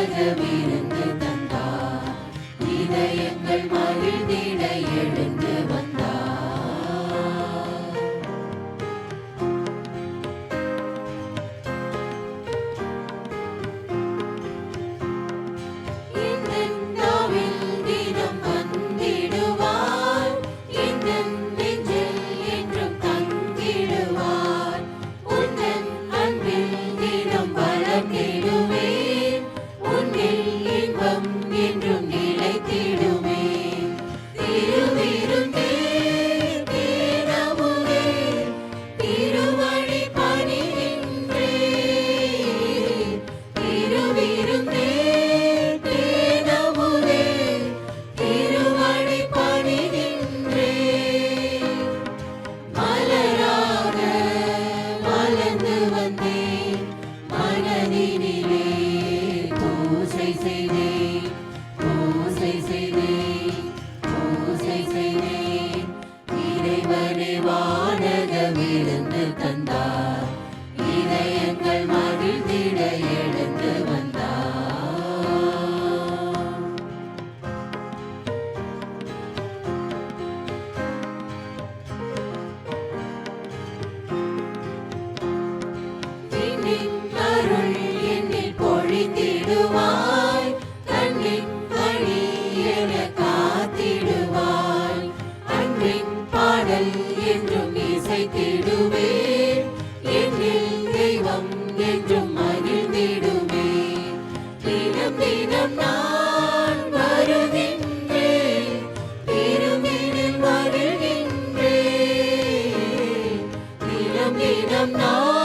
உலகமிருந்து தந்தார். இதயங்கள் மகிழ்ந்திட எழு என காத்திடுவாய். அன்பின் பாடல் என்றும் இசைத்திடுவே என்னில் தெய்வம் என்றும் மகிழ்ந்திடுவே தினம் தினம் நான் வருகின்றேன். திரும்பினில் மகிழ்கின்றேன். தினம் தினம் நான்